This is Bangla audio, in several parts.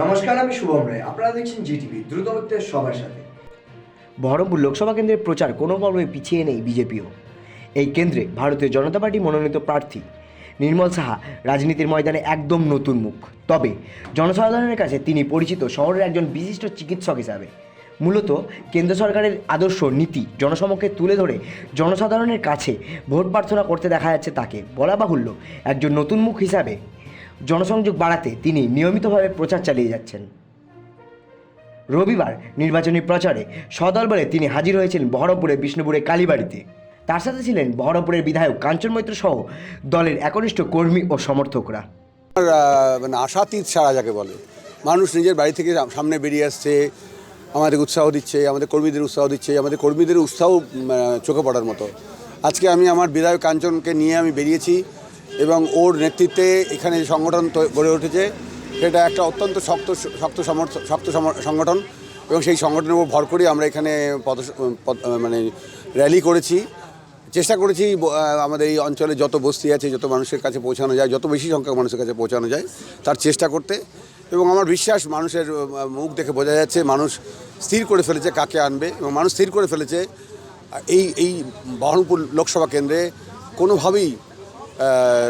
নমস্কার, আমি শুভম রায়। আপনারা দেখছেন জিটিভি সবার সাথে। বহরমপুর লোকসভা কেন্দ্রের প্রচার কোনো পর্বে পিছিয়ে নেই বিজেপিও। এই কেন্দ্রে ভারতীয় জনতা পার্টি মনোনীত প্রার্থী নির্মল সাহা রাজনীতির ময়দানে একদম নতুন মুখ। তবে জনসাধারণের কাছে তিনি পরিচিত শহরের একজন বিশিষ্ট চিকিৎসক হিসাবে। মূলত কেন্দ্র সরকারের আদর্শ নীতি জনসমক্ষে তুলে ধরে জনসাধারণের কাছে ভোট প্রার্থনা করতে দেখা যাচ্ছে তাকে। বলা বাহুল্য, একজন নতুন মুখ হিসাবে জনসংযোগ বাড়াতে তিনি নিয়মিতভাবে প্রচার চালিয়ে যাচ্ছেন। রবিবার নির্বাচনী প্রচারে সদল বলে তিনি হাজির হয়েছিলেন বহরমপুরের বিষ্ণুপুরে, কালীবাড়িতে। তার সাথে ছিলেন বহরমপুরের বিধায়ক কাঞ্চন মৈত্র সহ দলের একনিষ্ঠ কর্মী ও সমর্থকরা। মানে আশাতীত সারা যাকে বলে। মানুষ নিজের বাড়ি থেকে সামনে বেরিয়ে আসছে আমাদের উৎসাহ দিচ্ছে, আমাদের কর্মীদের উৎসাহ দিচ্ছে, আমাদের কর্মীদের উৎসাহ চোখে পড়ার মতো। আজকে আমি আমার বিধায়ক কাঞ্চনকে নিয়ে আমি বেরিয়েছি। এবং ওর নেতৃত্বে এখানে যে সংগঠন গড়ে উঠেছে, সেটা একটা অত্যন্ত শক্ত শক্ত সমর্থ, শক্ত সংগঠন এবং সেই সংগঠনের উপর ভর করে আমরা এখানে পদ মানে র্যালি করেছি। চেষ্টা করেছি আমাদের এই অঞ্চলে যত বস্তি আছে, যত মানুষের কাছে পৌঁছানো যায়, যত বেশি সংখ্যক মানুষের কাছে পৌঁছানো যায়, তার চেষ্টা করতে এবং আমার বিশ্বাস মানুষের মুখ দেখে বোঝা যাচ্ছে মানুষ স্থির করে ফেলেছে কাকে আনবে এবং মানুষ স্থির করে ফেলেছে। এই এই বহরমপুর লোকসভা কেন্দ্রে কোনোভাবেই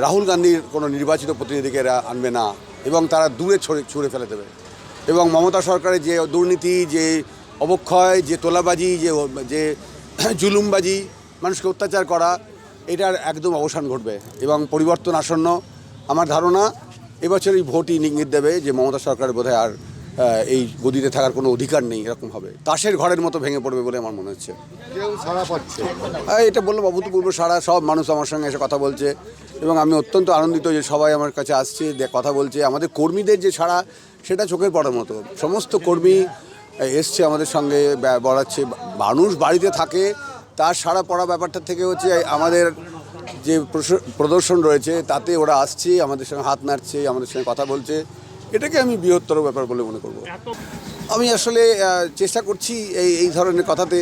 রাহুল গান্ধীর কোনো নির্বাচিত প্রতিনিধিকে এরা আনবে না এবং তারা দূরে ছড়ে ছুঁড়ে ফেলে দেবে। এবং মমতা সরকারের যে দুর্নীতি, যে অবক্ষয়, যে তোলাবাজি, যে যে জুলুমবাজি, মানুষকে অত্যাচার করা, এটার একদম অবসান ঘটবে এবং পরিবর্তন আসন্ন। আমার ধারণা এবছর এই ভোটই ইঙ্গিত দেবে যে মমতা সরকার বোধহয় আর এই গদিতে থাকার কোনো অধিকার নেই এরকম হবে। তাসের ঘরের মতো ভেঙে পড়বে বলে আমার মনে হচ্ছে। পাচ্ছে। হ্যাঁ, এটা বললাম অভূতপূর্ব সারা সব মানুষ আমার সঙ্গে এসে কথা বলছে। এবং আমি অত্যন্ত আনন্দিত যে সবাই আমার কাছে আসছে কথা বলছে। আমাদের কর্মীদের যে সারা সেটা চোখের পড়ার মতো। সমস্ত কর্মী এসছে আমাদের সঙ্গে বাড়াচ্ছে মানুষ বাড়িতে থাকে তার সারা পড়া ব্যাপারটা থেকে হচ্ছে আমাদের যে প্রদর্শন রয়েছে তাতে ওরা আসছে আমাদের সঙ্গে হাত নাড়ছে আমাদের সঙ্গে কথা বলছে। এটাকে আমি বৃহত্তর ব্যাপার বলে মনে করব। আমি আসলে চেষ্টা করছি এই এই ধরনের কথাতে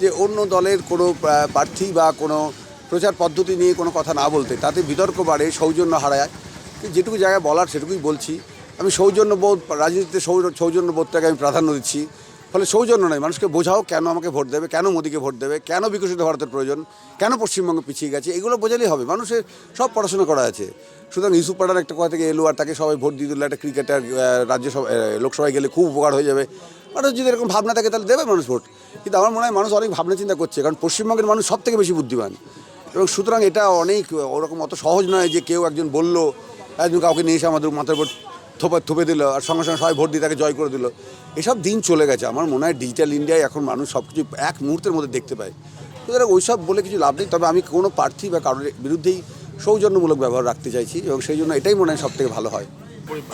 যে অন্য দলের কোনো প্রার্থী বা কোনো প্রচার পদ্ধতি নিয়ে কোনো কথা না বলতে। তাতে বিতর্ক বাড়ে সৌজন্য হারায়। যেটুকু জায়গায় বলার সেটুকুই বলছি। আমি সৌজন্যবোধ রাজনীতিতে সৌজন্যবোধটাকে আমি প্রাধান্য দিচ্ছি। ফলে সৌজন্য নয়। মানুষকে বোঝাও কেন আমাকে ভোট দেবে, কেন মোদীকে ভোট দেবে, কেন বিকশিত ভারতের প্রয়োজন, কেন পশ্চিমবঙ্গ পিছিয়ে গেছে, এগুলো বোঝালেই হবে। মানুষের সব পড়াশোনা করা আছে। সুতরাং ইস্যু পাড়ার একটা কথা থেকে এলো আর তাকে সবাই ভোট দিয়ে দিল। একটা ক্রিকেটার রাজ্যসভা লোকসভায় গেলে খুব উপকার হয়ে যাবে। মানুষ যদি এরকম ভাবনা থাকে তাহলে দেবে মানুষ ভোট। কিন্তু আমার মনে হয় মানুষ অনেক ভাবনা চিন্তা করছে, কারণ পশ্চিমবঙ্গের মানুষ সব থেকে বেশি বুদ্ধিমান। এবং সুতরাং এটা অনেক, ওরকম অত সহজ নয় যে কেউ একজন বলল, একজন কাউকে নিয়ে এসে আমাদের মাথার উপর থোপা থুপে দিল আর সঙ্গে সঙ্গে সবাই ভোট দিয়ে তাকে জয় করে দিল। এসব দিন চলে গেছে। আমার মনে হয় ডিজিটাল ইন্ডিয়ায় এখন মানুষ সব কিছু এক মুহূর্তের মধ্যে দেখতে পায়। সুতরাং ওইসব বলে কিছু লাভ নেই। তবে আমি কোনো প্রার্থী বা কারোর বিরুদ্ধেই সৌজন্যমূলক ব্যবহার রাখতে চাইছি এবং সেই জন্য এটাই মনে হয় সব থেকে ভালো হয়।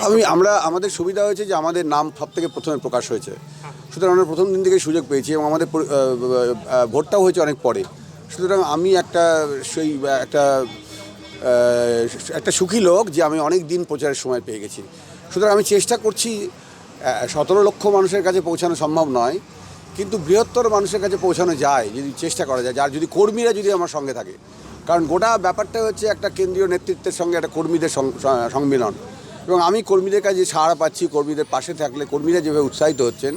আমি, আমরা, আমাদের সুবিধা হয়েছে যে আমাদের নাম সব থেকে প্রথমে প্রকাশ হয়েছে। সুতরাং আমরা প্রথম দিন থেকে সুযোগ পেয়েছি এবং আমাদের ভোটটাও হয়েছে অনেক পরে। সুতরাং আমি একটা সেই, একটা একটা সুখী লোক যে আমি অনেক দিন প্রচারের সময় পেয়ে গেছি। সুতরাং আমি চেষ্টা করছি সতেরো লক্ষ মানুষের কাছে পৌঁছানো সম্ভব নয়, কিন্তু বৃহত্তর মানুষের কাছে পৌঁছানো যায়, যদি চেষ্টা করা যায়, যার যদি কর্মীরা যদি আমার সঙ্গে থাকে। কারণ গোটা ব্যাপারটা হচ্ছে একটা কেন্দ্রীয় নেতৃত্বের সঙ্গে একটা কর্মীদের সং- স- সম্মিলন। এবং আমি কর্মীদের কাছে সাড়া পাচ্ছি, কর্মীদের পাশে থাকলে কর্মীরা যেভাবে উৎসাহিত হচ্ছেন,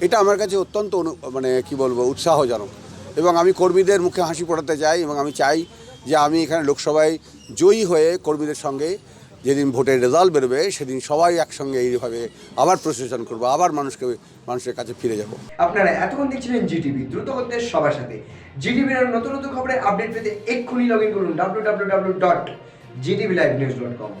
এটা আমার কাছে অত্যন্ত অনু- মানে কি বলব, উৎসাহজনক। এবং আমি কর্মীদের মুখে হাসি পড়াতে চাই এবং আমি চাই যে আমি এখানে লোকসভায় জয়ী হয়ে কর্মীদের সঙ্গে যেদিন ভোটের রেজাল্ট বেরোবে, সেদিন সবাই একসঙ্গে এইভাবে আবার প্রশাসন করব, আবার মানুষকে, মানুষের কাছে ফিরে যাব। আপনারা এতক্ষণ দেখছিলেন জিটিভি, দ্রুত করতে সবার সাথে। জিটিভির নতুন নতুন খবরের আপডেট পেতে এক্ষুনি লগ ইন করুন W W W dot GTV live news dot com